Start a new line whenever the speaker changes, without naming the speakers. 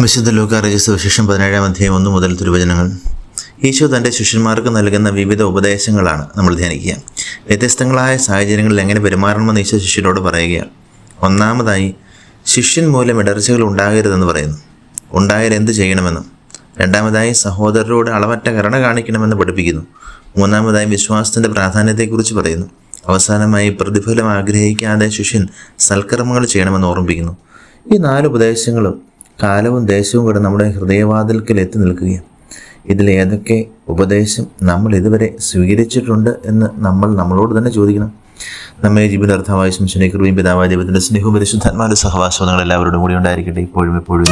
വിശുദ്ധ ലൂക്ക രചിച്ച വിശേഷം പതിനേഴാം അധ്യായം ഒന്ന് മുതൽ തിരുവചനങ്ങൾ. ഈശോ തന്റെ ശിഷ്യന്മാർക്ക് നൽകുന്ന വിവിധ ഉപദേശങ്ങളാണ് നമ്മൾ ധ്യാനിക്കുക. വ്യത്യസ്തങ്ങളായ സാഹചര്യങ്ങളിൽ എങ്ങനെ പെരുമാറണമെന്ന് ഈശോ ശിഷ്യരോട് പറയുകയാണ്. ഒന്നാമതായി ശിഷ്യൻ മൂലം ഇടർച്ചകൾ ഉണ്ടാകരുതെന്ന് പറയുന്നു. ഉണ്ടായാൽ എന്ത് ചെയ്യണമെന്നും. രണ്ടാമതായി സഹോദരരോട് അളവറ്റ കരുണ കാണിക്കണമെന്ന് പഠിപ്പിക്കുന്നു. മൂന്നാമതായി വിശ്വാസത്തിന്റെ പ്രാധാന്യത്തെക്കുറിച്ച് പറയുന്നു. അവസാനമായി പ്രതിഫലം ആഗ്രഹിക്കാതെ ശിഷ്യൻ സൽക്കർമ്മങ്ങൾ ചെയ്യണമെന്ന് ഓർമ്മിപ്പിക്കുന്നു. ഈ നാല് ഉപദേശങ്ങളും കാലവും ദേശവും കൂടെ നമ്മുടെ ഹൃദയവാതിൽക്കൽ എത്തി നിൽക്കുകയാണ്. ഇതിൽ ഏതൊക്കെ ഉപദേശം നമ്മൾ ഇതുവരെ സ്വീകരിച്ചിട്ടുണ്ട് എന്ന് നമ്മൾ നമ്മളോട് തന്നെ ചോദിക്കണം. നമ്മെ ജീവിതാർത്ഥമായ ശംശനെ കൃപയും പിതാവായ ദൈവത്തിന്റെ സ്നേഹവും പരിശുദ്ധാത്മാരുടെ സഹവാസവും നിങ്ങൾ എല്ലാവരോടും കൂടി ഉണ്ടായിരിക്കട്ടെ. ഇപ്പോഴും എപ്പോഴും.